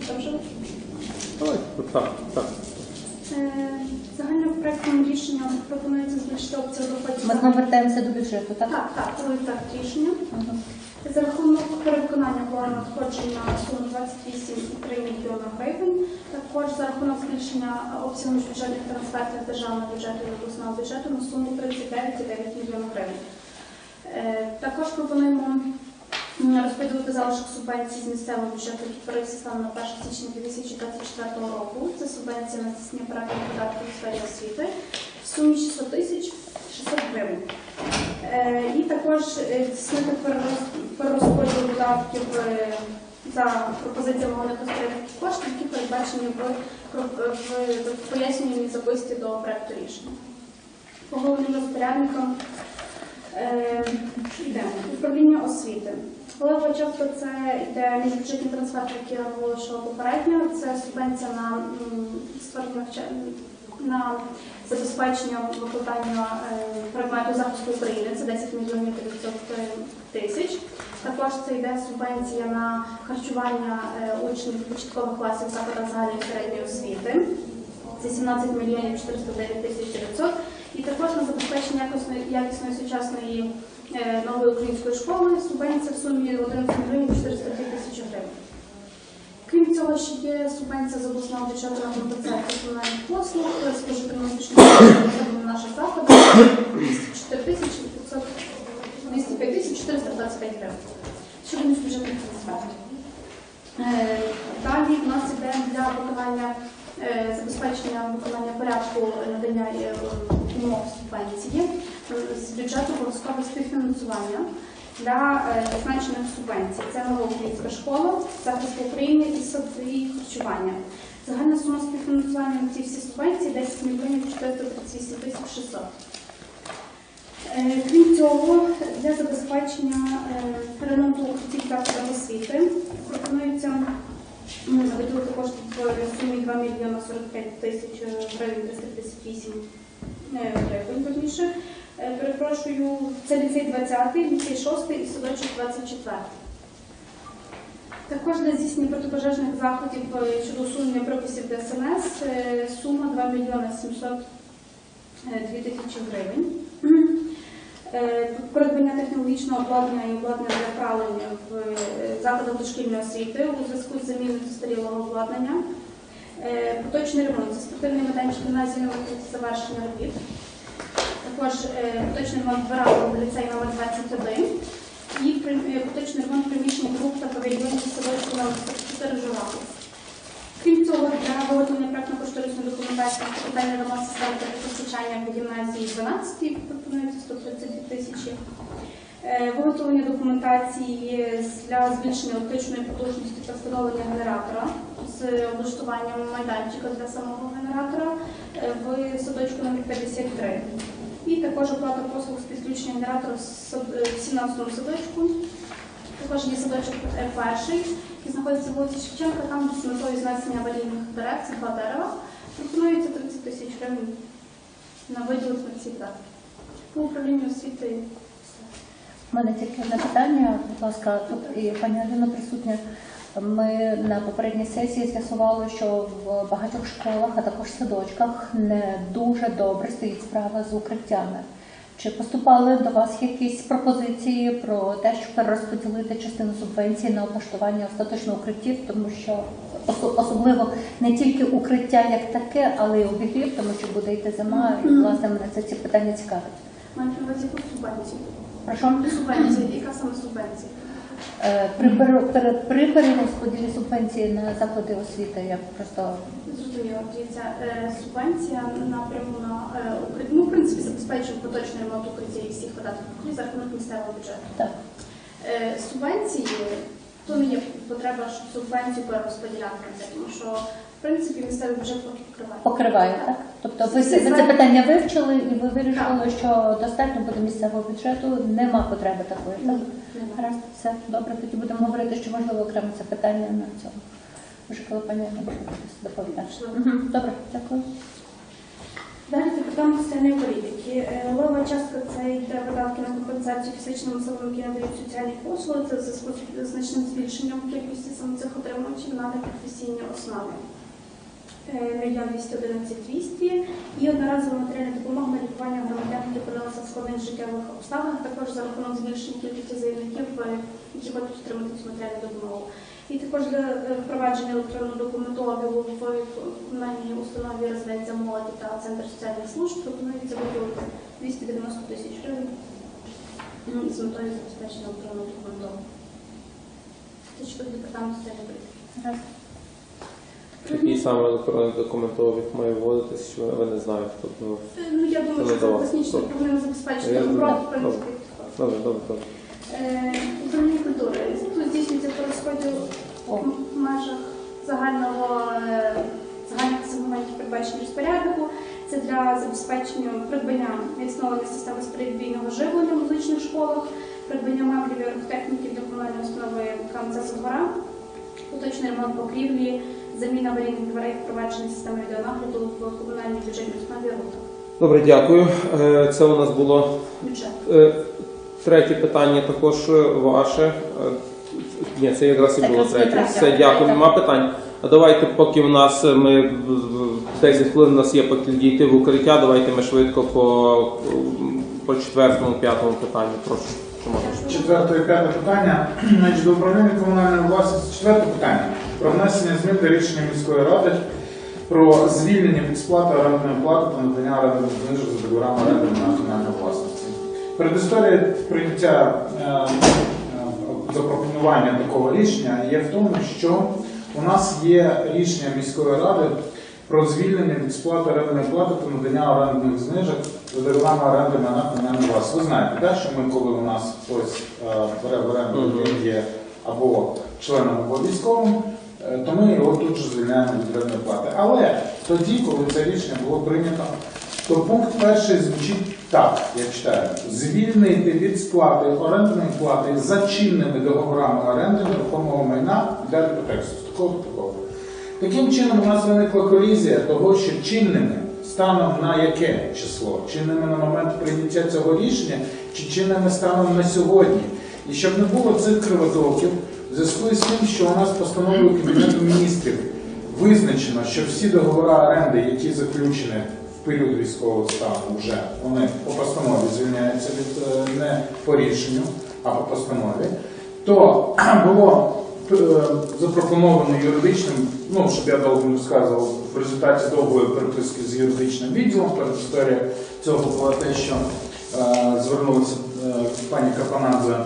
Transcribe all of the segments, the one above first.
Добре. Давайте, так, так. Е, Загальним проектом рішення пропонується збільшити обсяг доходів. Ми знову вертаємося до бюджету, так? Так, так, це так рішення. Мгм. За рахунок перевиконання плану надходжень на суму 28,3 мільйона гривень. Також за рахунок збільшення обсягу бюджетних трансфертів з державного бюджету і обласного бюджету на суму 39,9 мільйона гривень. Е, Також пропонуємо м, розподілити залишок субвенцій з місцевого бюджету, який творився станом на 1 січня 2024 року. Це субвенція на здійснення проектних податків у сфері освіти в сумі 600 тисяч 600 гривень. Е, І також е, здійснити перерозподіл видатків е, за пропозиціями головних коштів, які передбачені в, в, в, в записці до проекту рішення. По головним розпорядникам. Управління освіти. Голово часто це йде міжбюджетні трансферти, які я оголошувала попередньо. Це субвенція на створення на забезпечення викладання е, предмету захисту України. Це 10 мільйонів 900 тисяч. Також це йде субвенція на харчування е, учнів початкових класів закладах загальної середньої освіти. Це 17 мільйонів 409 тисяч 900. І також на забезпечення якісної, якісної сучасної нової української школи субвенція в сумі 11 мільйонів 403 тисячі гривень. Крім цього, ще є субвенція з обласного бюджету на компенсацію комунальних послуг, наша заходи 204 тисячі 500, 205 тисяч 425 гривень. Щодо міжбюджетних трансфертів. Е, Далі в нас іде для виконання е, забезпечення виконання порядку надання е, умов субвенції е, бюджету обов'язкове співфінансування для е, зазначених субвенцій. Це нова школа, захист України і сади харчування. Загальна сума співфінансування на ці всі субвенції 10 мільйонів 438 тисяч 600. Е, Крім цього, для забезпечення е, ремонту укриттів закладів освіти пропонується виділити кошти в сумі 2 мільйона 45 тисяч гривень 338 е, гривень, Перепрошую, це ліцей 20, ліцей 6 і садочок 24. Також для здійснення протипожежних заходів е, щодо усунення приписів ДСНС е, сума 2 мільйони 702 тисячі гривень. Е, Придбання технологічного обладнання і обладнання для правлення в закладах дошкільної освіти у зв'язку з заміною застарілого обладнання. Поточний ремонт. Це спортивний майданчик гімназії на завершення робіт. Також е, поточний ремонт дворазу в ліцей номер 21 і е, поточний ремонт приміщень груп та павільйонів садочку номер 44 Журавль. Крім цього, для виготовлення проектно-кошторисної документації на капітальний ремонт системи теплопостачання в гімназії 12 пропонується 132 тисячі. Е, Виготовлення документації для збільшення електричної потужності та встановлення генератора з облаштуванням майданчика для самого генератора в садочку номер 53. Також оплата послуг з підключення генератора в сад- е, 17 садочку. Також є садочок перший, який знаходиться в вулиці Шевченка, там з метою знесення аварійних дерев, це два дерева. Пропонується 30 тисяч гривень на виділити на ці видатки. По управлінню освіти. У мене тільки одне питання, будь ласка, тут і пані Аліна присутня. Ми на попередній сесії з'ясували, що в багатьох школах, а також садочках, не дуже добре стоїть справа з укриттями. Чи поступали до вас якісь пропозиції про те, щоб перерозподілити частину субвенції на облаштування остаточно укриттів, тому що особливо не тільки укриття як таке, але й обігрів, тому що буде йти зима, і власне мене це ці питання цікавить. Маєте на увазі субвенцію? Прошу. Субвенція, яка саме субвенція? Е, При, при перерозподілі субвенції на заклади освіти я просто Зрозуміло, дивіться, е, субвенція напряму на е. Ну, в принципі, забезпечує поточний ремонт укриття і всіх видатків укриття за рахунок місцевого бюджету. так. Субвенції то не є потреба, щоб субвенцію перерозподіляти тому що в принципі місцевий бюджет поки покриває. покриває, так? Тобто ви, це питання вивчили і ви вирішили, що достатньо буде місцевого бюджету, нема потреби такої. Так? Ні. Гаразд, все добре. Тоді будемо говорити, що можливо окремо це питання на цьому. Вже коли пані Анна буде доповідати. Можливо. Мгм, Добре, дякую. Далі департамент соціальної політики. Е, Лева частка це йде видатки на компенсацію фізичним особам, які надають соціальні послуги. Це в зв'язку з значним збільшенням кількості саме цих отримувачів на непрофесійній основі. Е, Мільйон 211 200 і одноразова матеріальна допомога на лікування громадян, які опинилися в складних життєвих обставинах, також за рахунок збільшення кількості заявників, е, які хочуть отримати цю матеріальну допомогу. І також для е, впровадження електронного документообігу в комунальній установі резиденція молоді та центр соціальних служб пропонується виділити 290 тисяч гривень з метою забезпечення електронного документообігу. Це щодо департаменту соціальної політики. Який саме електронний документовик має вводитись, що ви не знаєте. Тобто, ну, Ну, я думаю, що це Добре. повинно Я добро, розумію. в принципі. добре, добре, добре. Е, Управління культури. Тут здійснюється по розподіл О. в межах загального е, загальних сегментів передбачення розпоряднику. Це для забезпечення придбання і системи сприйбійного живлення в музичних школах, придбання меблів і техніки для комунальної установи КМЦ «Гора», поточний ремонт покрівлі, заміна аварійних дверей, впровадження системи відеонагляду в комунальній бюджетній установі «Рута». Добре, дякую. Е, Це у нас було Бюджет. Е, Третє питання також е, ваше. Ні, це якраз і було третє. Все, дякую, нема питань. А давайте, поки в нас ми в- в 10 хвилин у нас є поки дійти в укриття, давайте ми швидко по, по четвертому, п'ятому питанню. Прошу. Можна? Четверте і п'яте питання. Значить, до управління комунальної власності. Четверте питання про внесення змін до рішення міської ради про звільнення від сплати орендної плати та надання орендних знижок за договорами оренди на національної власності. Передісторія прийняття е, е, запропонування такого рішення є в тому, що у нас є рішення міської ради про звільнення від сплати орендної плати та надання орендних знижок за договорами оренди на національну власність. Ви знаєте, так, що ми, коли у нас хтось е, бере в оренду, він є або членом, або військовим, то ми його тут же звільняємо від орендної плати. Але тоді, коли це рішення було прийнято, то пункт перший звучить так, я читаю. Звільнити від сплати орендної плати за чинними договорами оренди нерухомого майна для тексту. Такого такого. Таким чином, у нас виникла колізія того, що чинними станом на яке число? Чинними на момент прийняття цього рішення чи чинними станом на сьогодні? І щоб не було цих кривотоків, зв'язку з тим, що у нас постановою Кабінету міністрів визначено, що всі договори оренди, які заключені в період військового стану, вже вони по постанові звільняються від е, не по рішенню, а по постанові, то було е, запропоновано юридичним, ну щоб я довго не розказував, в результаті довгої переписки з юридичним відділом, передісторія цього була те, що е, звернулася е, пані Капанадзе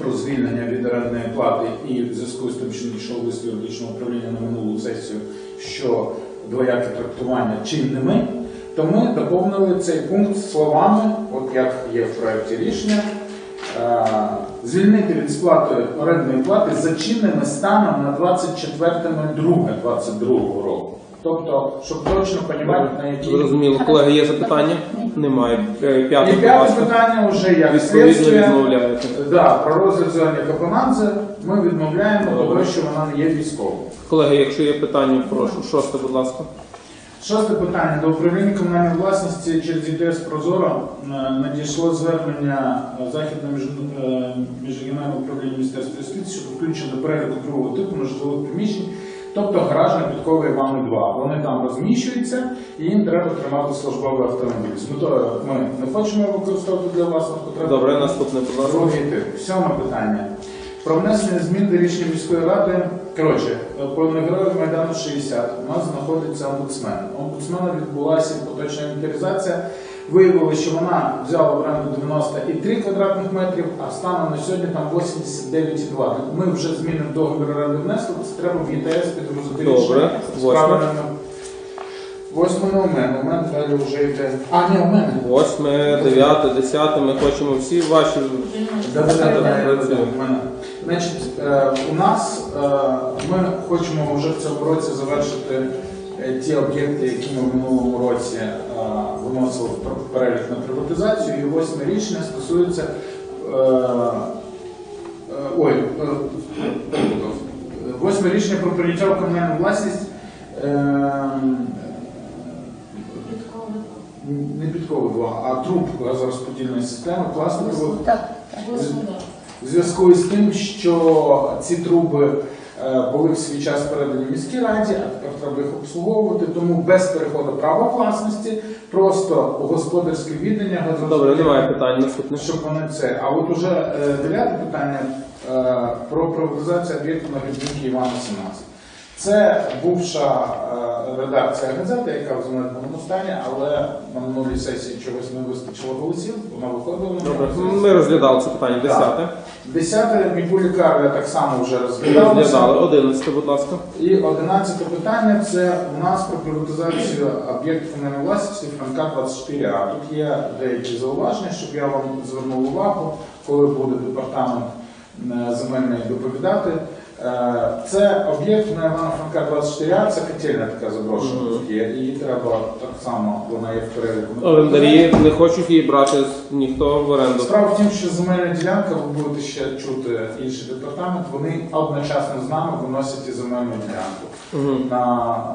про звільнення від орендної плати і в зв'язку з тим, що надійшов лист юридичного управління на минулу сесію, що двояке трактування чинними, то ми доповнили цей пункт словами, от як є в проєкті рішення, е, звільнити від сплати орендної плати за чинними станом на 24.02.22 року. Тобто, щоб точно розуміти, на які Зрозуміло, колеги, є запитання? Немає. Е, П'яте, і п'яте питання вже як Відповідно слідство. відмовляєте. Да, про розгляд звернення Капанадзе ми відмовляємо Добре. що вона не є військовою. Колеги, якщо є питання, прошу. Шосте, будь ласка. Шосте питання. До управління комунальної власності через ІТС Прозоро е, надійшло звернення е, Західне між- е, міжрегіональне управління Міністерства юстиції щодо включення до переліку другого типу нежитлових приміщень, тобто гаражно-підковий вами 2. Вони там розміщуються і їм треба тримати службовий автомобіль. З метою ми не хочемо його використовувати для власних потреб. Добре, наступне, тип. Сьоме питання. Про внесення змін до рішення міської ради. Коротше, по Героїв Майдану 60 у нас знаходиться омбудсмен. Омбудсмена відбулася поточна інвентаризація. Виявилося, що вона взяла в оренду 93 квадратних метрів, а станом на сьогодні там 89,2. Ми вже зміни в договір оренди внесли, це треба в ЄТС підгрузити Добре. рішення з Восьме. не у мене, у мене далі вже йде. А, ні, у мене. Восьме, дев'яте, десяте. Ми хочемо всі ваші. Да, да, да, да, да, Працюємо. мене. Значить, е, у нас е, ми хочемо вже в цьому році завершити ті об'єкти, які ми в минулому році е, виносили в перелік на приватизацію. І восьме рішення стосується. е, е, Ой, восьме рішення про прийняття в комунальну власність. не підкови два, а труб газорозподільної системи пластикових Так, зв'язку з тим, що ці труби були в свій час передані міській раді, а тепер треба їх обслуговувати, тому без переходу права власності, просто господарське віддання Добре, немає питань. Наступне. щоб вони це. А от уже е, дев'яте питання е, про приватизацію об'єкту на Людмилки Івана 17. Це бувша е, редакція газети, яка в занедбаному стані, але на минулій сесії чогось не вистачило голосів, вона виходила на Добре, ми розглядали це питання. Десяте. Десяте Мікулікарія так само вже. Розглядали. Одинадцяте, будь ласка. І одинадцяте питання це у нас про приватизацію об'єктів комунальної власності Франка 24А. Тут є деякі зауваження, щоб я вам звернув увагу, коли буде департамент е, земельний доповідати. Е, Це об'єкт на Івана Франка 24А, це котельня така заброшена є. Її треба так само, вона є в переліку. Орендарі не хочуть її брати ніхто в оренду. Справа в тім, що земельна ділянка, ви будете ще чути інший департамент, вони одночасно з нами виносять і земельну ділянку. Мгм. На,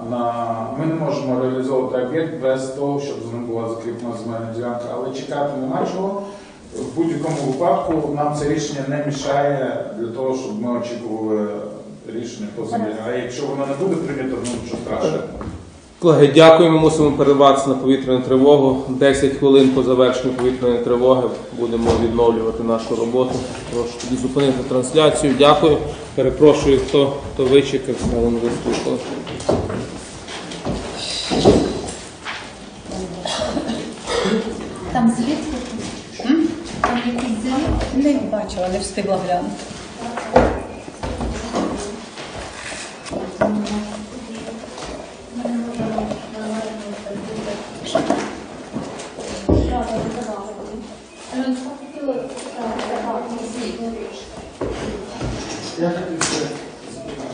на, ми не можемо реалізовувати об'єкт без того, щоб з ним була закріплена земельна ділянка, але чекати нема чого. В будь-якому випадку нам це рішення не мішає для того, щоб ми очікували рішення по землі. А якщо воно не буде прийнято, ну що страшно. Колеги, дякуємо. Мусимо перерватися на повітряну тривогу. 10 хвилин по завершенню повітряної тривоги будемо відновлювати нашу роботу. Прошу тоді зупинити трансляцію. Дякую. Перепрошую, хто, хто вичекав, але не вислухав. там якісь зміни? Не бачила, не встигла глянути.